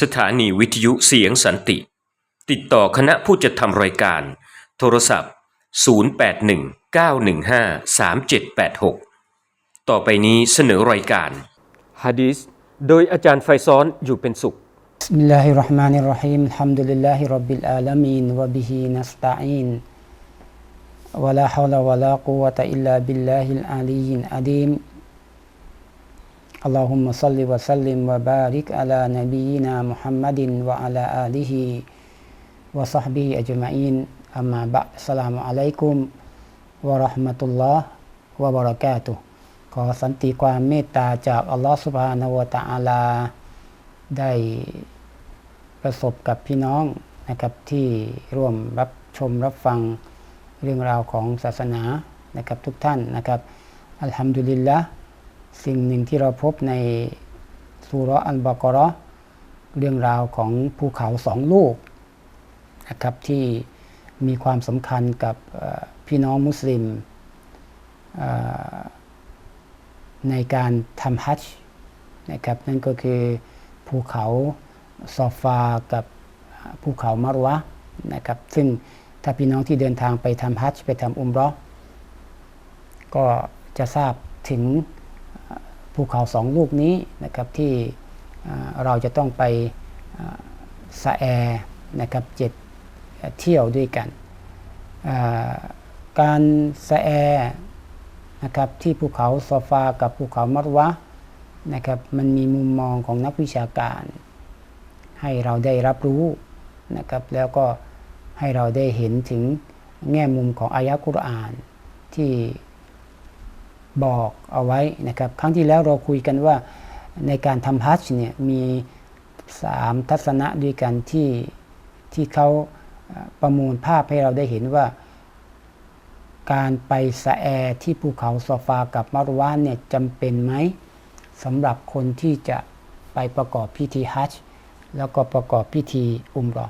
สถานีวิทยุเสียงสันติ ติดต่อคณะผู้จัดทำรายการ โทรศัพท์ 0819153786 ต่อไปนี้เสนอรายการฮะดีษโดยอาจารย์ไฟซ้อนอยู่เป็นสุข بسم الله الرحمن الرحيم الحمد لله رب العالمين وبه نستعين ولا حول ولا قوة إلا بالله العلي العظيم اللهم صل وسلم وبارك على نبينا محمد وعلى آله وصحبه أجمعين أما بعد السلام عليكم ورحمة الله وبركاته ขอสันติความเมตตาจากอัลลอฮฺสุบฮานาวะตะอาลา ได้ประสบกับพี่น้องนะครับที่ร่วมรับชมรับฟังเรื่องราวของศาสนานะครับทุกท่านนะครับอัลฮัมดุลิลละ สิ่งหนึ่งที่เราพบในสุรอัลบากราะห์เรื่องราวของภูเขาสองลูกนะครับที่มีความสำคัญกับพี่น้องมุสลิมในการทำฮัจญ์นะครับนั่นก็คือภูเขาซอฟากับภูเขามารวะนะครับซึ่งถ้าพี่น้องที่เดินทางไปทำฮัจญ์ไปทำอุมราะห์ก็จะทราบถึง ภูเขาสองลูกนี้นะครับที่เราจะต้องไปเอ่อสะแอนะครับเจ็ดเที่ยวด้วยกัน การสะแอนะครับที่ภูเขาซอฟากับภูเขามารวะนะครับมันมีมุมมองของนักวิชาการ ให้เราได้รับรู้นะครับแล้วก็ให้เราได้เห็นถึงแง่มุมของอายะกุรอานที่ บอกเอาไว้นะครับ ครั้งที่แล้วเราคุยกันว่าในการทำฮัจญ์เนี่ยมีสามทัศนะด้วยกันที่ที่เขาประมูลภาพให้เราได้เห็นว่า การไปสะแอที่ภูเขาซอฟากับมารวานเนี่ยจำเป็นไหมสำหรับคนที่จะไปประกอบพิธีฮัจญ์แล้วก็ประกอบพิธีอุมรอ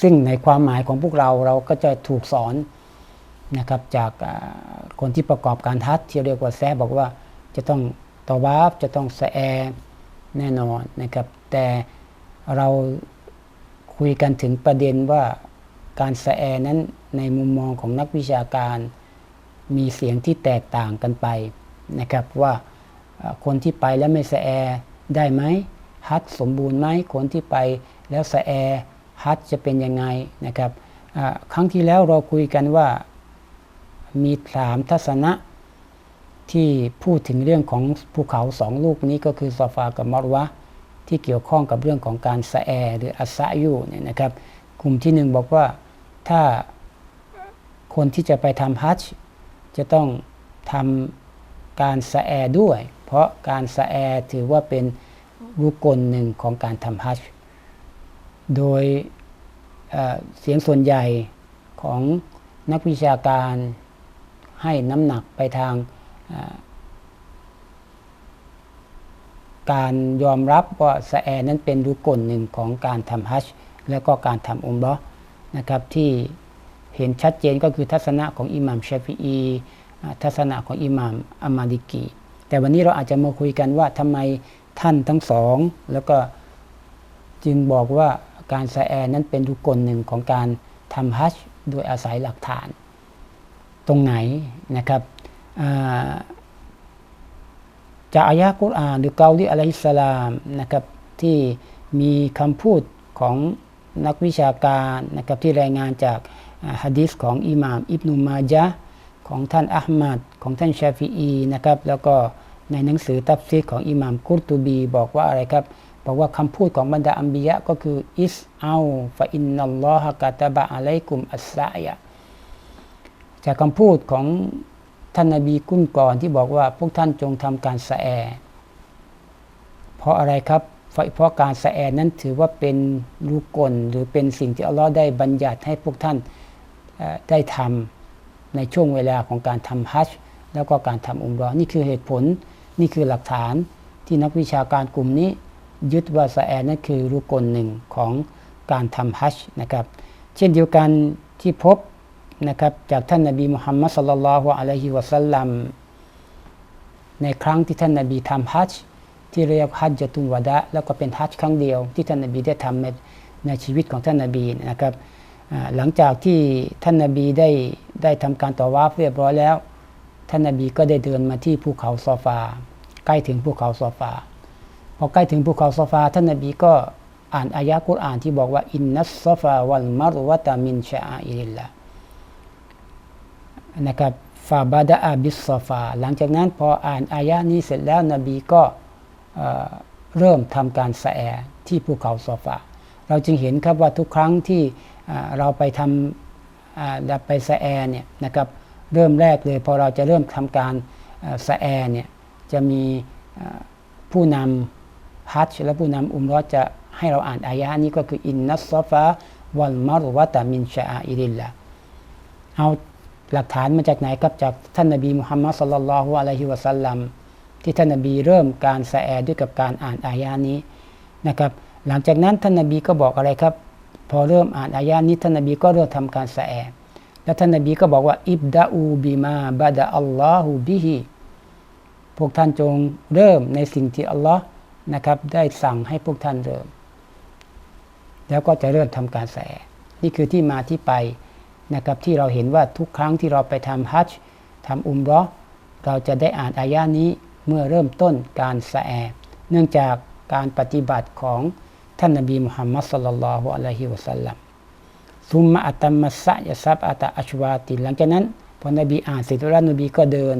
ซึ่งในความหมายของพวกเราเราก็จะถูกสอน นะครับจากคนที่ประกอบการฮัจญ์ที่เรียกว่าแซบอกว่าจะต้องตอวาฟจะต้องแสแอแน่นอนนะครับแต่เราคุยกันถึงประเด็นว่าการแสแอนั้นในมุมมองของนักวิชาการมีเสียงที่แตกต่างกันไปนะครับว่าคนที่ไปแล้วไม่แสแอได้ไหมฮัจญ์สมบูรณ์ไหมคนที่ไปแล้วแสแอฮัจญ์จะเป็นยังไงนะครับครั้งที่แล้วเราคุยกันว่า มีสามทัศนะที่พูดถึงเรื่องของภูเขาสองลูกนี้ก็คือซอฟากับมอรวะที่เกี่ยวข้องกับเรื่องของการสะแอหรืออัสะยูเนี่ยนะครับ กลุ่มที่หนึ่งบอกว่าถ้าคนที่จะไปทำฮัจจะต้องทำการสะแอด้วย เพราะการสะแอถือว่าเป็นรุกลหนึ่งของการทำฮัจโดยเเสียงส่วนใหญ่ของนักวิชาการ ให้น้ำหนักไปทางการยอมรับว่าสะแอนั้นเป็นรุกลหนึ่งของการทำฮัจญ์แล้วก็การทำอุมเราะห์นะครับที่เห็นชัดเจนก็คือทัศนะของอิหม่ามชาฟิอีทัศนะของอิหม่ามอามาลิกีแต่วันนี้เราอาจจะมาคุยกันว่าทำไมท่านทั้งสอง แล้วก็จึงบอกว่าการสะแอนั้นเป็นรุกลหนึ่งของการทำฮัจญ์โดยอาศัยหลักฐาน ตรงไหนนะครับจากอายะกุรอานหรือเกาลิอะลัยฮิสลามนะครับที่มีคำพูดของนักวิชาการนะครับที่รายงานจากฮะดีษของอิหม่ามอิบนุมาจาของท่านอัลมัดของท่านชาฟีอีนะครับแล้วก็ในหนังสือตัฟซีของอิหม่ามกุรตูบี บอกว่าอะไรครับบอกว่าคำพูดของบรรดาอัมบียะก็คืออิสเอาฟะอินนัลลอฮะกะตะบะอะลัยกุมอัสซะยะ จากคำพูดของท่านนาบีกุ้นก่อนที่บอกว่าพวกท่านจงทำการสะแอ เพราะอะไรครับ เพราะการสะแอนั้นถือว่าเป็นรูกลหรือเป็นสิ่งที่อัลลอฮ์ได้บัญญัติให้พวกท่านได้ทำในช่วงเวลาของการทำฮัจญ์แล้วก็การทำอุมรอนี่คือเหตุผล นี่คือหลักฐานที่นักวิชาการกลุ่มนี้ ยึดว่าสะแอนั้นคือรูกลหนึ่งของการทำฮัจญ์นะครับ เช่นเดียวกันที่พบ นะครับจากท่านนบีมุฮัมมัดสลลัลลอฮุอะลัยฮิวะสัลลัมในครั้งที่ท่านนบีทำฮัจญ์ที่เรียกฮัจญะตุลวะดะแล้วก็เป็นฮัจญ์ครั้งเดียว ที่ท่านนบีได้ทำในในชีวิตของท่านนบีนะครับหลังจากที่ท่านนบีได้ได้ทำการต่อวาฟเรียบร้อยแล้ว ท่านนบีก็ได้เดินมาที่ภูเขาซอฟา ใกล้ถึงภูเขาซอฟาพอใกล้ถึงภูเขาซอฟา ท่านนบีก็อ่านอายะกุรอานที่บอกว่าอินนัสซอฟาวัลมารวะตามินชาอิริลละ นะครับฟาบาดะอาบิสซอฟา หลังจากนั้นพออ่านอายะนี้เสร็จแล้วนบีก็เริ่มทำการสแอที่ภูเขาซอฟา เราจึงเห็นครับว่าทุกครั้งที่เราไปทำอ่าไปสแอเนี่ยนะครับเริ่มแรกเลยพอเราจะเริ่มทำการอ่าสแอเนี่ยจะมีผู้นำฮัจและผู้นำอุมรอจะให้เราอ่านอายะนี้ก็คืออินนัสซอฟาวัลมารวะตามินชาอิริลละเอา หลักฐานมาจากไหนครับจากท่านนบีมุฮัมมัดสุลลัลลอฮุอะลัยฮิวะสัลลัมที่ท่านนบีเริ่มการสะแอด้วยกับการอ่านอายะนี้นะครับ หลังจากนั้นท่านนบีก็บอกอะไรครับ พอเริ่มอ่านอายะนี้ท่านนบีก็เริ่มทำการสะแอแล้วท่านนบีก็บอกว่าอิบดาอูบิมาบาดะอัลลอฮุบิฮิพวกท่านจงเริ่มในสิ่งที่อัลลอฮ์นะครับได้สั่งให้พวกท่านเริ่ม แล้วก็จะเริ่มทำการแส นี่คือที่มาที่ไป นะครับที่เราเห็นว่าทุกครั้งที่เราไปทำฮัจญ์ทำอุมรอเราจะได้อ่านอายะนี้เมื่อเริ่มต้นการแสเนื่องจากการปฏิบัติของท่านนบีมุฮัมมัดสุลลัลลอฮุอะลัยฮิวะสัลลัมซุมมะอัตมัสสะยะซับอัตอัชวาติหลังจากนั้นพอนบีอ่านเสร็จแล้วนบีก็เดิน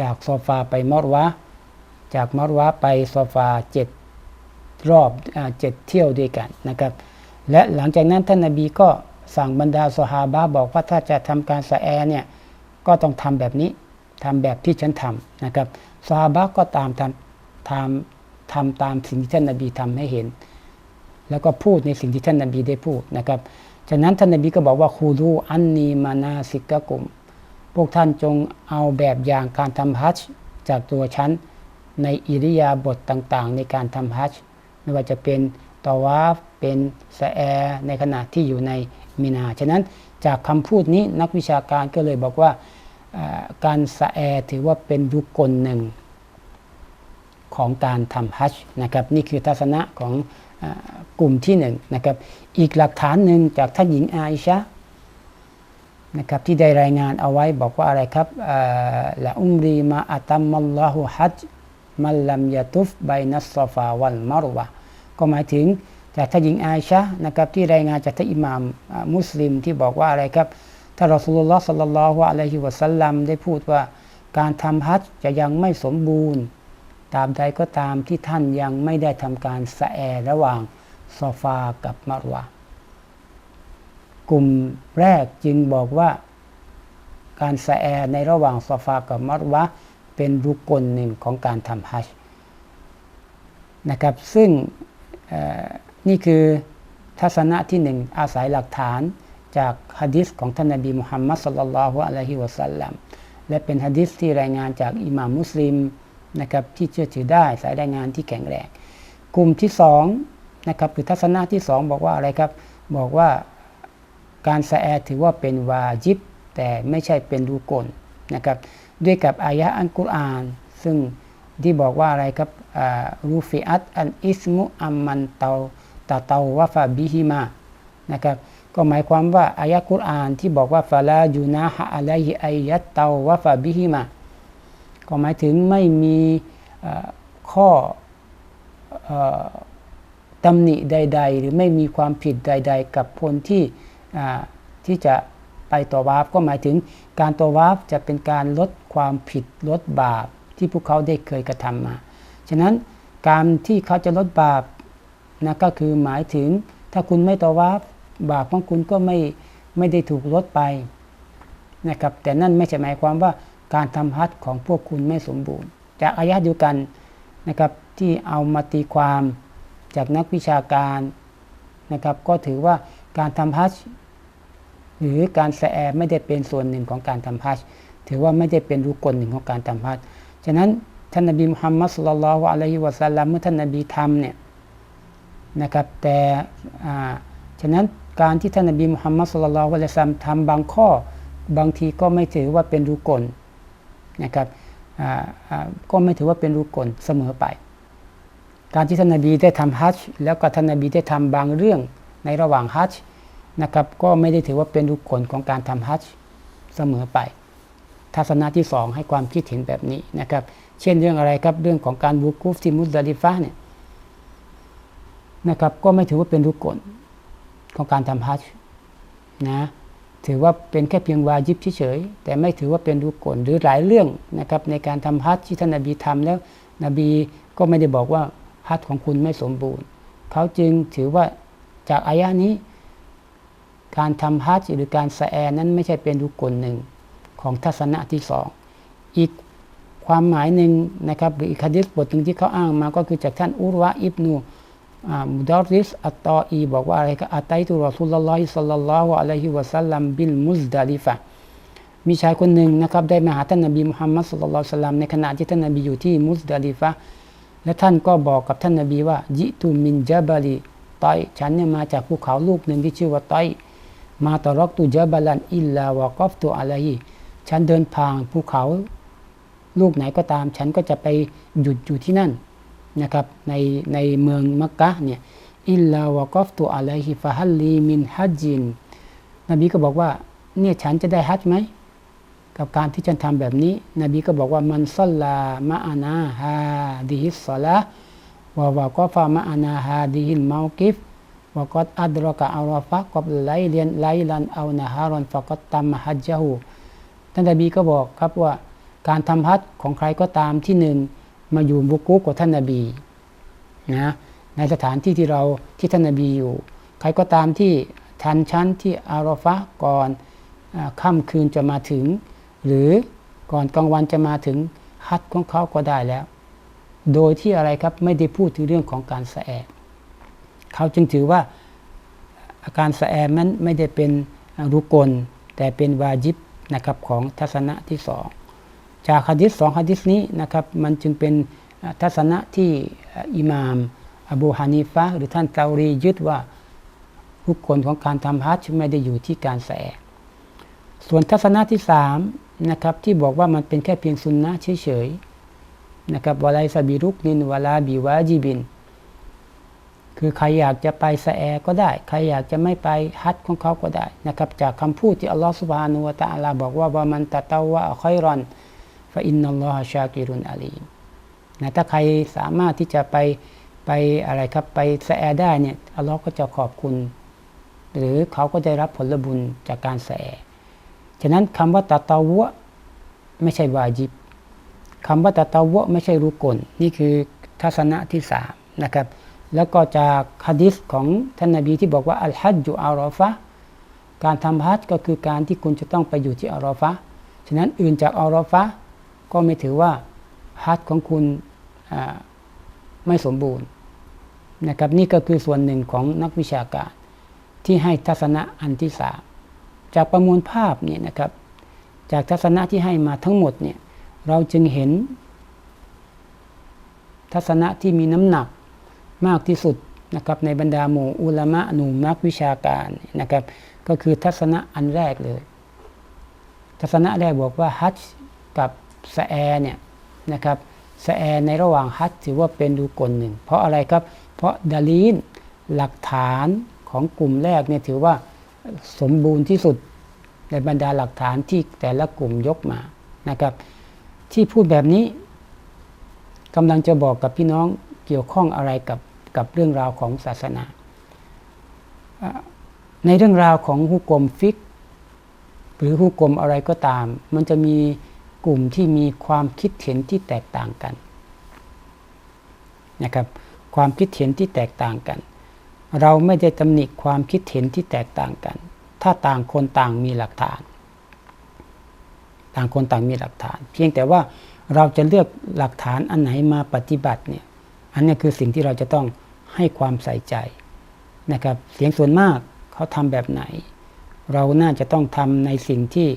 จากโซฟาไปมอรวะจากมอรวะไปโซฟาเจ็ดรอบเจ็ดเที่ยวด้วยกันนะครับ และหลังจากนั้นท่านนบีก็ สั่งบรรดาสหาบะบอกว่าถ้าจะทำการสะแอเนี่ยก็ต้องทำแบบนี้ทำแบบที่ฉันทำนะครับสหาบะก็ตามทำทำทำตามสิ่งที่ท่านนบีทำให้เห็น แล้วก็พูดในสิ่งที่ท่านนบีได้พูดนะครับฉะนั้นท่านนบีก็บอกว่าคูรูอันนีมานาสิกะกุม พวกท่านจงเอาแบบอย่างการทำฮัจจากตัวฉันในอิริยาบถต่างๆ ในการทำฮัจไม่ว่าจะเป็นตอวาฟเป็นสแอในขณะที่อยู่ใน มินาฉะนั้นจากคำพูดนี้นักวิชาการก็เลยบอกว่าการสะแอถือว่าเป็นรุกลหนึ่งของการทำฮัจญ์นะครับนี่คือทัศนะของอกลุ่มที่หนึ่งนะครับอีกหลักฐานหนึ่งจากท่านหญิงอาอิชะนะครับที่ได้รายงานเอาไว้บอกว่าอะไรครับละอุมรีมาอัตัมมัลลอฮุฮัจมัลลัมยาตุฟไบนัสซฟาวัลมารวะก็หมายถึง จากท่านหญิงอาชะนะครับที่รายงานจากท่านอิหม่ามมุสลิมที่บอกว่าอะไรครับท่านรอสูลุลลอฮ์สัลลัลลอฮุอะลัยฮิวะสัลลัมได้พูดว่าการทำฮัจจะยังไม่สมบูรณ์ตาบใดก็ตามที่ท่านยังไม่ได้ทำการสะแอระหว่างซอฟากับมารวะกลุ่มแรกจึงบอกว่าการสะแอในระหว่างซอฟากับมารวะเป็นรุกลหนึ่งของการทำฮัจนะครับซึ่ง นี่คือทัศนะที่หนึ่งอาศัยหลักฐานจากฮะดิษของท่านนบีมุฮัมมัดสุลลัลลอฮุอะลัยฮิวะสัลลัมและเป็นฮะดิษที่รายงานจากอิหม่ามมุสลิมนะครับที่เชื่อถือได้สายรายงานที่แข็งแรงกลุ่มที่สองนะครับคือทัศนะที่สองบอกว่าอะไรครับ บอกว่าการสะแอถือว่าเป็นวาจิบ แต่ไม่ใช่เป็นรูกลนะครับด้วยกับอายะอันกุรอาน ซึ่งที่บอกว่าอะไรครับรูฟิอัตอันอิสมุอัมมันเตา ตาเตาวะฟาบิฮิมานะครับก็หมายความว่าอายะกุรอานที่บอกว่าฟาลายูนาฮะอะลัยฮิอายัตเตาวะฟาบิฮิมาก็หมายถึงไม่มีข้อตำหนิใด ๆ หรือไม่มีความผิดใด ๆ กับคนที่ที่จะไปตัววาฟก็หมายถึงการตัววาฟจะเป็นการลดความผิดลดบาปที่พวกเขาได้เคยกระทำมา ฉะนั้นการที่เขาจะลดบาป นะก็คือหมายถึงถ้าคุณไม่ตววาฟบาปของคุณก็ไม่ไม่ได้ถูกลดไปนะครับแต่นั่นไม่ใช่หมายความว่าการทำฮัจของพวกคุณไม่สมบูรณ์ จากอายะเดียวกันนะครับที่เอามาตีความจากนักวิชาการนะครับก็ถือว่าการทำฮัจหรือการแสแอไม่ได้เป็นส่วนหนึ่งของการทำฮัจถือว่าไม่ได้เป็นรุกลหนึ่งของการทำฮัจฉะนั้นท่านนบีมุฮัมมัดสุลลัลลอฮุอะลัยฮิวะสัลลัมเมื่อท่านนบีทำเนี่ย นะครับแต่ฉะนั้นการที่ท่านนบีมุฮัมมัดสุลลัลลอฮุอะลัยฮิวะสัมทำบางข้อบางทีก็ไม่ถือว่าเป็นรุกลนะครับก็ไม่ถือว่าเป็นรุกลเสมอไป การที่ท่านนบีได้ทำฮัจญ์แล้วก็ท่านนบีได้ทำบางเรื่องในระหว่างฮัจญ์นะครับก็ไม่ได้ถือว่าเป็นรุกลของการทำฮัจญ์เสมอไป ทัศนะที่สองให้ความคิดเห็นแบบนี้นะครับ เช่นเรื่องอะไรครับเรื่องของการบุกูฟที่มุสลิฟะเนี่ย นะครับ ก็ไม่ถือว่าเป็นรุกลของการทำฮัจนะถือว่าเป็นแค่เพียงวาจิบเฉยๆแต่ไม่ถือว่าเป็นรุกลหรือหลายเรื่องนะครับในการทำฮัจที่ท่านนบีทำแล้วนบีก็ไม่ได้บอกว่าฮัจของคุณไม่สมบูรณ์ เขาจึงถือว่าจากอายะนี้ การทำฮัจหรือการสะแอนั้นไม่ใช่เป็นรุกลหนึ่งของทัศนะที่สองอีกความหมายหนึ่งนะครับหรืออีกคดิษบทหนึ่งที่เขาอ้างมาก็คือจากท่านอุรวะอิบนู มุดาริสอัตตออีบอกว่าอะไรก็อัตัยตุรอสุลลัลลอฮิสัลลัลลอฮุอะลัยฮิวะสัลลัมบิลมุซดาลิฟะมีชายคนหนึ่งนะครับได้มาหาท่านนบีมุฮัมมัดสุลลัลลอฮิสัลลัมในขณะที่ท่านนบีอยู่ที่มุซดาลิฟะและท่านก็บอกกับท่านนบีว่ายิตุมินจาบาลีตอยฉันเนี่ยมาจากภูเขาลูกหนึ่งที่ชื่อว่าตอยมาตรอกตุจาบาลันอิลลาวะกอฟตุอะลัยฮิฉันเดินผ่านภูเขา ลูกไหนก็ตาม ฉันก็จะไปหยุดอยู่ที่นั่น นะครับในในเมืองมักกะเนี่ยอิลลาวะกอฟตุอะลัยฮิฟะฮัลลีมินฮัจจินนบีก็บอกว่าเนี่ยฉันจะได้ฮัจไหมกับการที่ฉันทำแบบนี้ นบีก็บอกว่ามันซัลลามะอานาฮาดิฮิสซอละวะวะกอฟามะอานาฮาดิฮิลมากิฟวะกอดอัดรอกะอาราฟะกับไลเลียนไลลันเอานะฮารอนฟะกอดตัมฮัจญะฮูท่านนบีก็บอกครับว่าการทำฮัจของใครก็ตามที่หนึ่ง มาอยู่บุกุกของท่านนบีนะในสถานที่ที่เราที่ท่านนบีอยู่ ใครก็ตามที่ทันชั้นที่อาราฟะก่อนค่ำคืนจะมาถึง หรือก่อนกลางวันจะมาถึงฮัดของเขาก็ได้แล้ว โดยที่อะไรครับไม่ได้พูดถึงเรื่องของการสะแอบเขาจึงถือว่าอาการสะแอบนั้นไม่ได้เป็นรุกลแต่เป็นวาจิบนะครับของทัศนะที่สอง จากฮะดิษสองฮะดิษนี้นะครับมันจึงเป็นทัศนะที่อิหม่ามอบูฮานีฟะหรือท่านเตารียึดว่ารุกลของการทำฮัจญ์ไม่ได้อยู่ที่การแอบส่วนทัศนะที่สามนะครับที่บอกว่ามันเป็นแค่เพียงสุนนะเฉยๆนะครับวะไลซาบิรุกนินวลาบิวาจิบิน คือใครอยากจะไปสะแอก็ได้ ใครอยากจะไม่ไปฮัจญ์ของเขาก็ได้นะครับจากคำพูดที่อัลลอฮฺสุบฮานุวะตะอาลาบอกว่าว่ามันตะเตาวะคอยรอน ฟะอินนัลลอฮะชากิรุนอาลีมนะถ้าใครสามารถที่จะไปไปอะไรครับไปสะแอได้เนี่ยอัลลอฮ์ก็จะขอบคุณ หรือเขาก็ได้รับผลบุญจากการสแอฉะนั้นคำว่าตะตาวะไม่ใช่วาจิบคำว่าตะตาวะไม่ใช่รุกลนี่คือทัศนะที่สามนะครับ แล้วก็จากฮะดิษของท่านนาบีที่บอกว่าอัลฮัจจุอารอฟะการทำฮัจก็คือการที่คุณจะต้องไปอยู่ที่อารอฟะฉะนั้นอื่นจากอารอฟะ ก็ไม่ถือว่าฮัจญ์ของคุณไม่สมบูรณ์นะครับนี่ก็คือส่วนหนึ่งของนักวิชาการ ที่ให้ทัศนะอันที่สามจากประมวลภาพเนี่ยนะครับ จากทัศนะที่ให้มาทั้งหมดเนี่ยเราจึงเห็น ทัศนะที่มีน้ำหนักมากที่สุดนะครับในบรรดาหมู่อุลามะหนุ่มนักวิชาการนะครับ ก็คือทัศนะอันแรกเลย ทัศนะแรกบอกว่าฮัจกับ สแอเนี่ยนะครับสแอในระหว่างฮัจถือว่าเป็นดูกลหนึ่ง เพราะอะไรครับ เพราะดาลีนหลักฐานของกลุ่มแรกเนี่ยถือว่าสมบูรณ์ที่สุดในบรรดาหลักฐานที่แต่ละกลุ่มยกมานะครับ ที่พูดแบบนี้กำลังจะบอกกับพี่น้องเกี่ยวข้องอะไรกับกับเรื่องราวของศาสนา ในเรื่องราวของฮุกกลมฟิก หรือฮุกกลมอะไรก็ตาม มันจะมี กลุ่มที่มีความคิดเห็นที่แตกต่างกันนะครับ ความคิดเห็นที่แตกต่างกัน เราไม่ได้ตำหนิความคิดเห็นที่แตกต่างกัน ถ้าต่างคนต่างมีหลักฐาน ต่างคนต่างมีหลักฐาน เพียงแต่ว่าเราจะเลือกหลักฐานอันไหนมาปฏิบัติเนี่ย อันนี้คือสิ่งที่เราจะต้องให้ความใส่ใจนะครับ เสียงส่วนมากเขาทำแบบไหน เราน่าจะต้องทำในสิ่งที่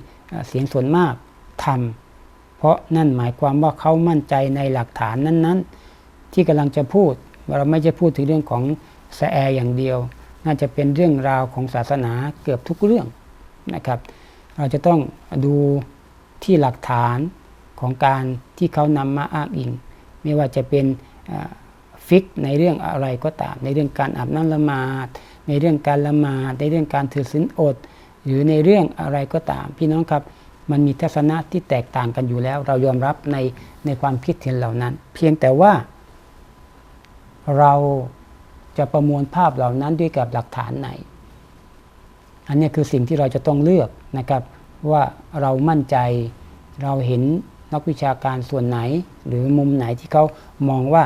เสียงส่วนมากทำ เพราะนั่นหมายความว่าเขามั่นใจในหลักฐานนั้น ๆ ที่กำลังจะพูดเราไม่จะพูดถึงเรื่องของสแออย่างเดียว น่าจะเป็นเรื่องราวของศาสนาเกือบทุกเรื่องนะครับ เราจะต้องดูที่หลักฐานของการที่เขานำมาอ้างอิง ไม่ว่าจะเป็นฟิกในเรื่องอะไรก็ตาม ในเรื่องการอาบน้ำละหมาด ในเรื่องการละหมาด ในเรื่องการถือศีลอด หรือในเรื่องอะไรก็ตาม พี่น้องครับ มันมีทัศนะที่แตกต่างกันอยู่แล้ว เรายอมรับในในความคิดเห็นเหล่านั้น เพียงแต่ว่า เราจะประมวลภาพเหล่านั้นด้วยกับหลักฐานไหน อันนี้คือสิ่งที่เราจะต้องเลือกนะครับ ว่าเรามั่นใจเราเห็นนักวิชาการส่วนไหน หรือมุมไหนที่เขามองว่า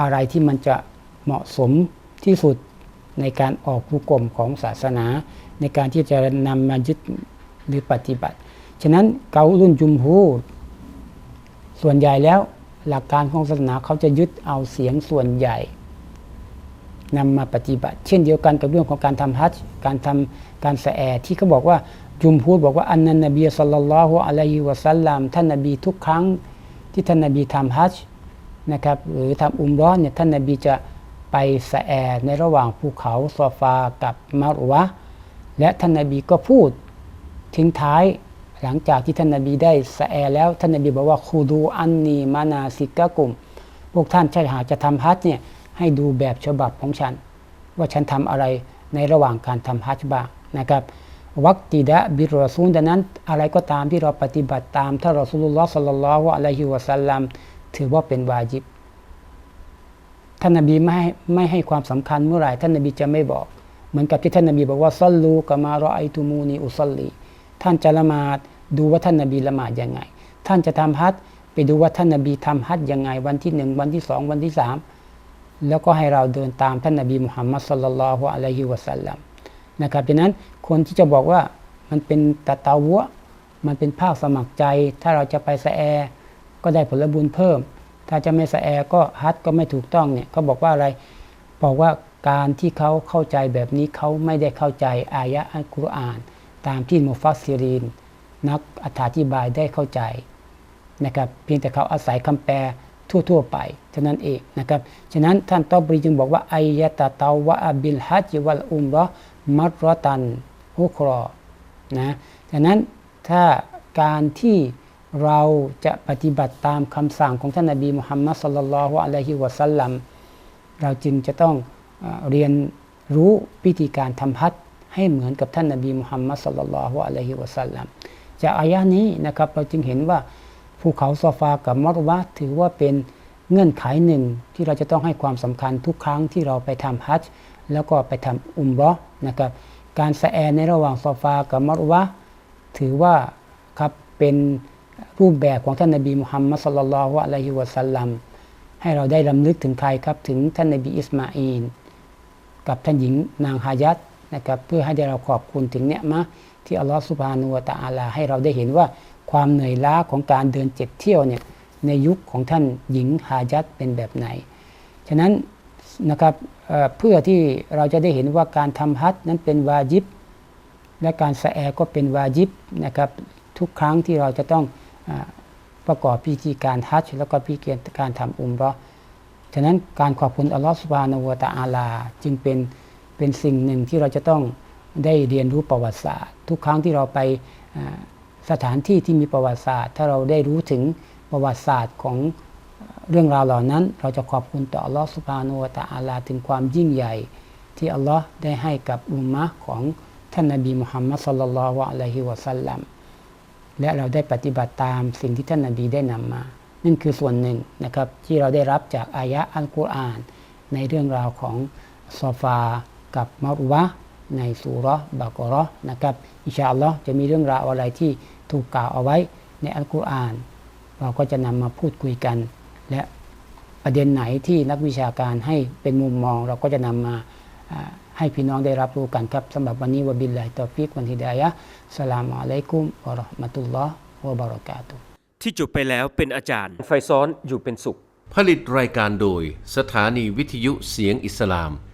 อะไรที่มันจะเหมาะสมที่สุดในการออกผู้กลมของศาสนา ในการที่จะนำมายึดหรือปฏิบัติ ฉะนั้นเกาลุนจุมพูส่วนใหญ่แล้วหลักการของศาสนาเขาจะยึดเอาเสียงส่วนใหญ่นำมาปฏิบัติ เช่นเดียวกันกับเรื่องของการทำฮัจญ์การทำการแสแอที่เขาบอกว่าจุมพูดบอกว่าอันนันนบีสัลลัลลอฮุอะลัยฮิวะสัลลัมท่านนบีทุกครั้งที่ท่านนบีทำฮัจญ์นะครับหรือทำอุมร้อนเนี่ยท่านนบีจะไปแสแอในระหว่างภูเขาซอฟากับมารวะและท่านนบีก็พูดทิ้งท้าย หลังจากที่ท่านนบีได้แสแอแล้วท่านนบีบอกว่าคูดูอันนีมานาซิกะกุม พวกท่านถ้าหาจะทำฮัจเนี่ยให้ดูแบบฉบับของฉัน ว่าฉันทำอะไรในระหว่างการทำฮัจบ้างนะครับวักติดะบิรอซูลดังนั้น อะไรก็ตามที่เราปฏิบัติตามถ้ารอสูลุลลอฮ์สัลลัลลอฮุอะลัยฮิวะสัลลัมถือว่าเป็นวาจิบท่านนบีไม่ให้ไม่ให้ความสำคัญเมื่อไหร่ท่านนบีจะไม่บอก เหมือนกับที่ท่านนบีบอกว่าซัลลูกะมารอไอตูมูนีอุซัลลี ท่านจะละหมาดดูว่าท่านนบีละหมาดยังไง ท่านจะทำฮัจไปดูว่าท่านนบีทำฮัจยังไง วันที่หนึ่งวันที่สองวันที่สามแล้วก็ให้เราเดินตามท่านนบีมุฮัมมัดสัลลัลลอฮุอะลัยฮิวะสัลลัมนะครับดังนั้นคนที่จะบอกว่ามันเป็นตะตาวะมันเป็นภาคสมัครใจ ถ้าเราจะไปสะแอก็ได้ผลบุญเพิ่ม ถ้าจะไม่สะแอก็ฮัจญ์ก็ไม่ถูกต้องเนี่ยเขาบอกว่าอะไร บอกว่าการที่เขาเข้าใจแบบนี้เขาไม่ได้เข้าใจอายะอัลกุรอาน ตามที่มุฟัสซิรินนักอธิบายได้เข้าใจนะครับเพียงแต่เขาอาศัยคำแปลทั่วๆไปเท่านั้นเองนะครับฉะนั้นท่านตอบรีจึงบอกว่าอายะตะเตาวะบิลฮัจญ์วัลอุมราะมัตรอตันอุครอนะฉะนั้นถ้าการที่เราจะปฏิบัติตามคำสั่งของท่านนบีมุฮัมมัดสัลลัลฮุอะลัยฮิวะสัลลัมเราจึงจะต้องเรียนรู้วิธีการทำฮัจญ์ ให้เหมือนกับท่านนบีมุฮัมมัดสัลลัลลอฮุอะลัยฮิวะสัลลัมจากอายะนี้นะครับเราจึงเห็นว่าภูเขาซอฟากับมารวะถือว่าเป็นเงื่อนไขหนึ่งที่เราจะต้องให้ความสำคัญทุกครั้งที่เราไปทำฮัจญ์แล้วก็ไปทำอุมราะห์นะครับการสะแอในระหว่างซอฟากับมารวะถือว่าครับเป็นรูปแบบของท่านนบีมุฮัมมัดสัลลัลลอฮุอะลัยฮิวะสัลลัมให้เราได้รำลึกถึงใครครับถึงท่านนบีอิสมาอีลกับท่านหญิงนางฮายัต นะครับเพื่อให้ได้เราขอบคุณถึงเนี่ยมะที่อัลลอฮฺสุบฮานุวตะอาลาให้เราได้เห็นว่าความเหนื่อยล้าของการเดินเจ็ดเที่ยวเนี่ยในยุคของท่านหญิงฮายัตเป็นแบบไหน ฉะนั้นนะครับเเพื่อที่เราจะได้เห็นว่าการทำฮัจญ์นั้นเป็นวาจิบ และการสะแอก็เป็นวาจิบนะครับทุกครั้งที่เราจะต้องอประกอบพิธีการฮัจแล้วก็พิธีการทำอุมเราะฉะนั้นการขอบคุณอัลลอฮฺสุบฮานาวตะอาลา จึงเป็น เป็นสิ่งหนึ่งที่เราจะต้องได้เรียนรู้ประวัติศาสตร์ ทุกครั้งที่เราไปสถานที่ที่มีประวัติศาสตร์ ถ้าเราได้รู้ถึงประวัติศาสตร์ของเรื่องราวเหล่านั้น เราจะขอบคุณต่ออัลลอฮฺสุบานาวะตะอาลาถึงความยิ่งใหญ่ ที่อัลลอฮ์ได้ให้กับอุมมะของท่านนบีมุฮัมมัดสัลลัลลอฮุอะลัยฮิวะสัลลัมและเราได้ปฏิบัติตามสิ่งที่ท่านนบีได้นำมา นั่นคือส่วนหนึ่งนะครับที่เราได้รับจากอายะอัลกุรอาน ในเรื่องราวของซอฟา กับมารวะห์ในสุเราะห์บากอเราะห์นะครับ อินชาอัลลอฮ์จะมีเรื่องราวอะไรที่ถูกกล่าวเอาไว้ในอัลกุรอาน เราก็จะนำมาพูดคุยกัน และประเด็นไหนที่นักวิชาการให้เป็นมุมมอง เราก็จะนำมาอ่าให้พี่น้องได้รับรู้กันครับสำหรับวันนี้วะบิลลาฮิตอฟิกวันฮิดายะห์สลามอะลัยกุมวะเราะห์มะตุลลอฮ์วะบะเราะกาตุฮ์ที่จบไปแล้วเป็นอาจารย์ ไฟซ้อนอยู่เป็นสุข ผลิตรายการโดย สถานีวิทยุเสียงอิสลาม